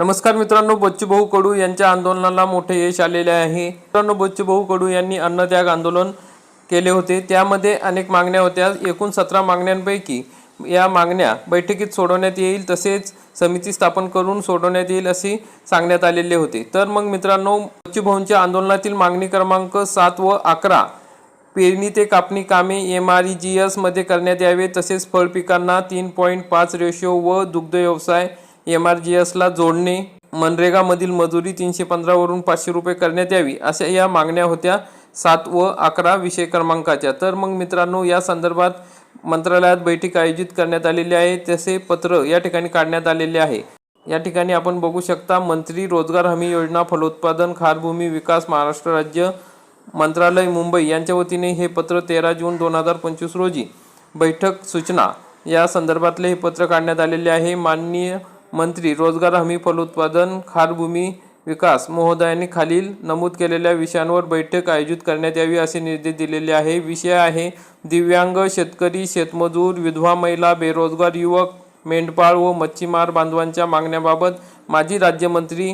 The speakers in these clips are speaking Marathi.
नमस्कार मित्रांनो बच्चूभाऊ कडू यांच्या आंदोलनाला मोठे यश आलेले आहे. मित्रांनो बच्चूभाऊ कडू यांनी अन्नत्याग आंदोलन केले होते. त्यामध्ये अनेक मागण्या होत्या. एकूण सतरा मागण्यांपैकी या मागण्या बैठकीत सोडवण्यात येईल तसेच समिती स्थापन करून सोडवण्यात येईल असे सांगण्यात आलेले होते. तर मग मित्रांनो बच्चूभाऊंच्या आंदोलनातील मागणी क्रमांक सात व अकरा पेरणी ते कापणी कामे एम आर ई जी एसमध्ये करण्यात यावे. तसेच फळ पिकांना तीन पॉईंट पाच रेशो व दुग्ध व्यवसाय एम आर जी एसला जोडणे मनरेगामधील मजुरी तीनशे पंधरावरून पाचशे रुपये करण्यात यावी अशा या मागण्या होत्या सात व अकरा विषय क्रमांकाच्या. तर मग मित्रांनो या संदर्भात मंत्रालयात बैठक आयोजित करण्यात आलेली आहे तसे पत्र या ठिकाणी काढण्यात आलेले आहे. या ठिकाणी आपण बघू शकता मंत्री रोजगार हमी योजना फलोत्पादन खारभूमी विकास महाराष्ट्र राज्य मंत्रालय मुंबई यांच्या वतीने हे पत्र तेरा जून दोन हजार पंचवीस रोजी. बैठक सूचना या संदर्भातले हे पत्र काढण्यात आलेले आहे. माननीय मंत्री रोजगार हमी फलोत्पादन खारभूमी विकास महोदयांनी खालील नमूद केलेल्या विषयांवर बैठक आयोजित करण्यात यावी असे निर्देश दिलेले आहे. विषय आहे दिव्यांग शेतकरी शेतमजूर विधवा महिला बेरोजगार युवक मेंढपाळ व मच्छीमार बांधवांच्या मागण्याबाबत माजी राज्यमंत्री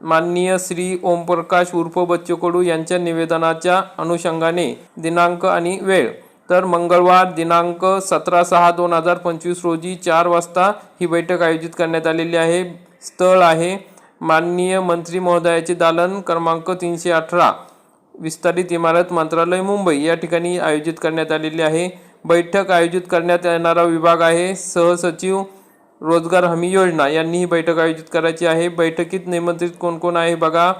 माननीय श्री ओमप्रकाश उर्फ बच्चू कडू यांच्या निवेदनाच्या अनुषंगाने दिनांक आणि वेळ तर मंगळवार दिनांक सतरा सहा दोन हजार पंचवीस रोजी चार वाजता ही बैठक आयोजित करण्यात आलेली आहे. स्थळ आहे. माननीय मंत्री महोदयाचे दालन क्रमांक तीनशे अठरा विस्तारित इमारत मंत्रालय मुंबई या ठिकाणी आयोजित करण्यात आलेली आहे. बैठक आयोजित करण्यात येणारा विभाग आहे. सहसचिव रोजगार हमी योजना यांनी ही बैठक आयोजित करायची आहे. बैठकीत निमंत्रित कोण कोण आहे बघा.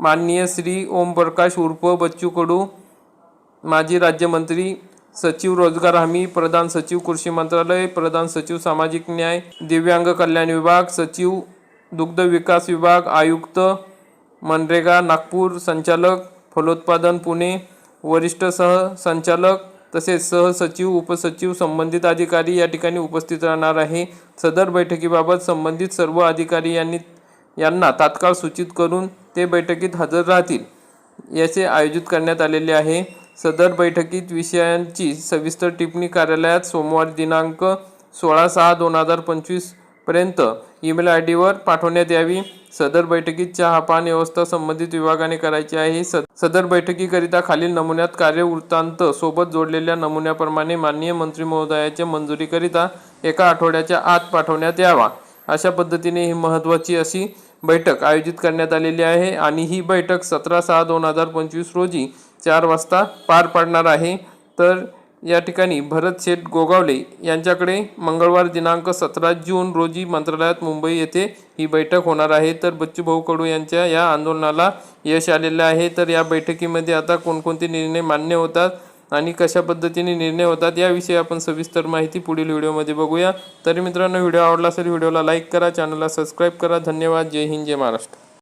माननीय श्री ओमप्रकाश उर्फ बच्चू कडू माजी राज्यमंत्री सचिव रोजगार हमी प्रधान सचिव कृषी मंत्रालय प्रधान सचिव सामाजिक न्याय दिव्यांग कल्याण विभाग सचिव दुग्ध विकास विभाग आयुक्त मनरेगा नागपूर संचालक फलोत्पादन पुणे वरिष्ठ सह संचालक तसेच सहसचिव उपसचिव संबंधित अधिकारी या ठिकाणी उपस्थित राहणार आहे. सदर बैठकीबाबत संबंधित सर्व अधिकारी यांनी यांना तात्काळ सूचित करून ते बैठकीत हजर राहतील याचे आयोजित करण्यात आलेले आहे. सदर बैठकीत विषयांची सविस्तर टिप्पणी कार्यालयात सोमवार दिनांक सोळा सहा दोन हजार पंचवीसपर्यंत ईमेल आय डीवर पाठवण्यात यावी. सदर बैठकीत चहा पान व्यवस्था संबंधित विभागाने करायची आहे. सदर बैठकीकरिता खालील नमुन्यात कार्य वृत्तांत सोबत जोडलेल्या नमुन्याप्रमाणे माननीय मंत्री महोदयाच्या मंजुरीकरिता एका आठवड्याच्या आत पाठवण्यात यावा. अशा पद्धतीने ही महत्त्वाची अशी बैठक आयोजित करण्यात आलेली आहे आणि ही बैठक सतरा सहा दोन हजार पंचवीस रोजी चार वाजता पार पडणार आहे. तर या ठिकाणी भरत शेठ गोगावले यांच्याकडे मंगळवार दिनांक सतरा जून रोजी मंत्रालयात मुंबई येथे ही बैठक होणार आहे. तर बच्चूभाऊ कडू यांच्या या आंदोलनाला यश आलेलं आहे. तर या बैठकीमध्ये आता कोणकोणते निर्णय मान्य होतात आणि कशा पद्धतीने निर्णय होतात याविषयी आपण सविस्तर माहिती पुढील व्हिडिओमध्ये बघूया. तरी मित्रांनो व्हिडिओ आवडला असेल व्हिडिओला लाईक करा चॅनलला सबस्क्राईब करा. धन्यवाद. जय हिंद जय महाराष्ट्र.